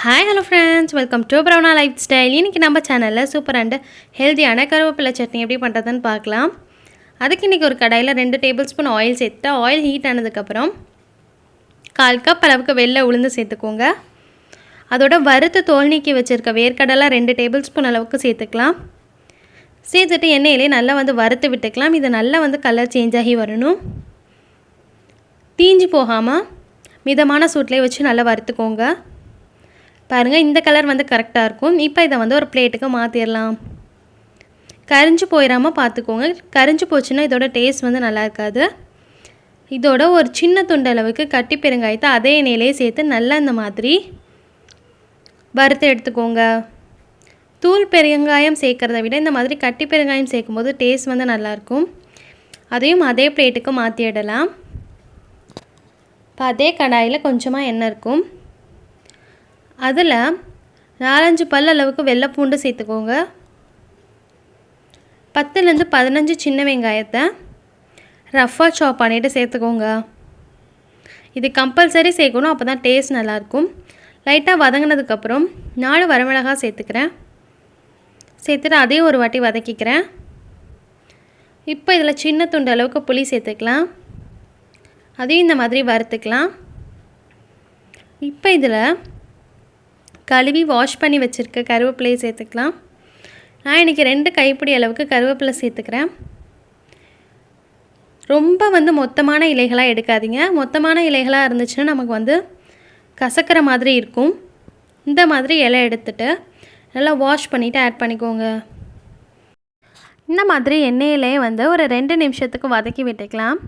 Hi hello friends welcome to ப்ரௌனா life style இன்றைக்கி நம்ம சேனலில் சூப்பர் அண்ட் ஹெல்த்தியான கருவேப்பிலை சட்னி எப்படி பண்ணுறதுன்னு பார்க்கலாம். அதுக்கு இன்றைக்கி ஒரு கடாயில் ரெண்டு டேபிள் ஸ்பூன் ஆயில் சேர்த்துட்டு ஆயில் ஹீட் ஆனதுக்கப்புறம் கால் கப் அளவுக்கு வெள்ளை உளுந்து சேர்த்துக்கோங்க. அதோட வறுத்து தோல் நீக்கி வச்சுருக்க வேர்க்கடலை ரெண்டு டேபிள் ஸ்பூன் அளவுக்கு சேர்த்துக்கலாம். சேர்த்துட்டு எண்ணெயிலே நல்லா வந்து வறுத்து விட்டுக்கலாம். இது நல்லா வந்து கலர் சேஞ்ச் ஆகி வரணும். தீஞ்சு போகாமல் மிதமான சூட்லேயே வச்சு நல்லா வறுத்துக்கோங்க. பாருங்கள் இந்த கலர் வந்து கரெக்டாக இருக்கும். இப்போ இதை வந்து ஒரு பிளேட்டுக்கு மாற்றிடலாம் கரிஞ்சு போயிடாமல் பார்த்துக்கோங்க கரிஞ்சு போச்சுன்னா இதோட டேஸ்ட் வந்து நல்லா இருக்காது. இதோட ஒரு சின்ன துண்டளவுக்கு கட்டி பெருங்காயத்தை அதே எண்ணெயிலே சேர்த்து நல்லா இந்த மாதிரி வறுத்து எடுத்துக்கோங்க. தூள் பெருங்காயம் சேர்க்குறத விட இந்த மாதிரி கட்டி பெருங்காயம் சேர்க்கும்போது டேஸ்ட் வந்து நல்லாயிருக்கும் அதையும் அதே பிளேட்டுக்கு மாற்றிடலாம் இப்போ அதே கடாயில் கொஞ்சமாக எண்ணெய் இருக்கும். அதில் நாலஞ்சு பல் அளவுக்கு வெள்ளைப்பூண்டு சேர்த்துக்கோங்க. பத்துலேருந்து பதினஞ்சு சின்ன வெங்காயத்தை ரஃப்பாக சாப் பண்ணிவிட்டு சேர்த்துக்கோங்க. இது கம்பல்சரி சேர்க்கணும் அப்போ தான் டேஸ்ட் நல்லாயிருக்கும் லைட்டாக வதங்கினதுக்கப்புறம் நாலு வரமிளகாய் சேர்த்துக்கிறேன். சேர்த்துட்டு அதையும் ஒரு வாட்டி வதக்கிக்கிறேன். இப்போ இதில் சின்ன துண்டு அளவுக்கு புளி சேர்த்துக்கலாம். அதையும் இந்த மாதிரி வறுத்துக்கலாம். இப்போ இதில் கழுவி வாஷ் பண்ணி வச்சுருக்க கருவேப்பிலையை சேர்த்துக்கலாம். நான் இன்றைக்கி ரெண்டு கைப்பிடி அளவுக்கு கருவேப்பிலை சேர்த்துக்கிறேன். ரொம்ப வந்து மொத்தமான இலைகளாக எடுக்காதீங்க. மொத்தமான இலைகளாக இருந்துச்சுன்னா நமக்கு வந்து கசக்கிற மாதிரி இருக்கும். இந்த மாதிரி இலை எடுத்துட்டு நல்லா வாஷ் பண்ணிவிட்டு ஆட் பண்ணிக்கோங்க. இந்த மாதிரி எண்ணெயிலே வந்து ஒரு ரெண்டு நிமிஷத்துக்கு வதக்கி விட்டுக்கலாம்.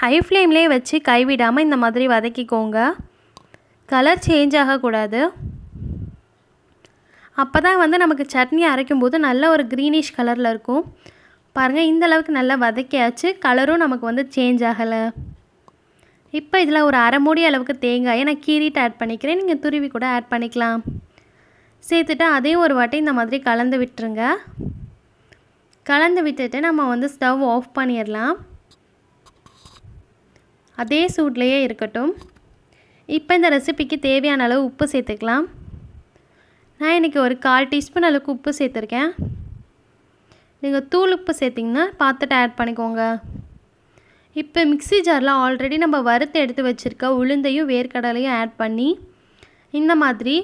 ஹை ஃப்ளேம்லேயே வச்சு கைவிடாமல் இந்த மாதிரி வதக்கிக்கோங்க. கலர் சேஞ்ச் ஆகக்கூடாது. அப்போ தான் வந்து நமக்கு சட்னி அரைக்கும் போது நல்ல ஒரு க்ரீனிஷ் கலரில் இருக்கும். பாருங்கள் இந்த அளவுக்கு நல்லா வதக்கியாச்சு. கலரும் நமக்கு வந்து சேஞ்ச் ஆகலை. இப்போ இதில் ஒரு அரை மூடி அளவுக்கு தேங்காயை நான் கீறிட்டு ஆட் பண்ணிக்கிறேன். நீங்கள் துருவி கூட ஆட் பண்ணிக்கலாம். சேர்த்துட்டு அதையும் ஒரு வாட்டி இந்த மாதிரி கலந்து விட்டுருங்க. கலந்து விட்டுட்டு நம்ம வந்து ஸ்டவ் ஆஃப் பண்ணிடலாம். அதே சூட்லேயே இருக்கட்டும். இப்போ இந்த ரெசிபிக்கு தேவையான அளவு உப்பு சேர்த்துக்கலாம். நான் இன்றைக்கி ஒரு கால் டீஸ்பூன் அளவுக்கு உப்பு சேர்த்துருக்கேன். நீங்கள் தூள் உப்பு சேர்த்திங்கன்னா பார்த்துட்டு ஆட் பண்ணிக்கோங்க. இப்போ மிக்சி ஜாரில் ஆல்ரெடி நம்ம வறுத்து எடுத்து வச்சுருக்க உளுந்தையும் வேர்க்கடலையும் ஆட் பண்ணி இந்த மாதிரி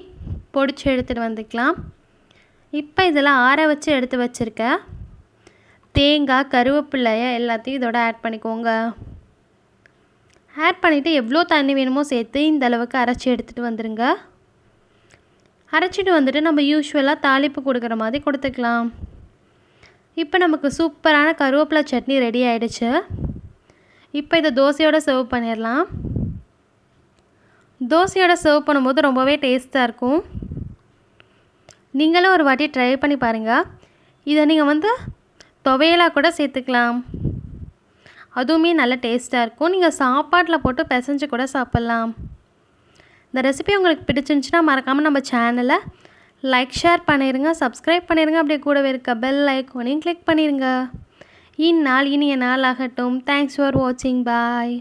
பொடிச்சு எடுத்துகிட்டு வந்துக்கலாம். இப்போ இதில் ஆற வச்சு எடுத்து வச்சுருக்க தேங்காய் கருவேப்பிள்ளைய எல்லாத்தையும் இதோட ஆட் பண்ணிக்கோங்க. ஆட் பண்ணிவிட்டு எவ்வளோ தண்ணி வேணுமோ சேர்த்து இந்த அளவுக்கு அரைச்சி எடுத்துகிட்டு வந்துடுங்க அரைச்சிட்டு வந்துட்டு நம்ம யூஸ்வலாக தாளிப்பு கொடுக்குற மாதிரி கொடுத்துக்கலாம். இப்போ நமக்கு சூப்பரான கருவேப்பிலை சட்னி ரெடி ஆகிடுச்சு இப்போ இதை தோசையோடு சர்வ் பண்ணிடலாம். தோசையோட சர்வ் பண்ணும்போது ரொம்பவே டேஸ்ட்டாக இருக்கும். நீங்களும் ஒரு வாட்டி ட்ரை பண்ணி பாருங்கள் இதை நீங்கள் வந்து துவையலாக கூட சேர்த்துக்கலாம். அதுவுமே நல்ல டேஸ்ட்டாக இருக்கும். நீங்கள் சாப்பாட்டில் போட்டு பிசைஞ்சு கூட சாப்பிட்லாம். இந்த ரெசிபி உங்களுக்கு பிடிச்சிருந்துச்சுன்னா மறக்காமல் நம்ம சேனலை லைக் ஷேர் பண்ணிடுங்க சப்ஸ்கிரைப் பண்ணிடுங்க அப்படியே கூடவே இருக்க பெல் ஐக்கோனையும் கிளிக் பண்ணிடுங்க இந்நாள் இனிய நாள் ஆகட்டும் தேங்க்ஸ் ஃபார் வாட்சிங் பாய்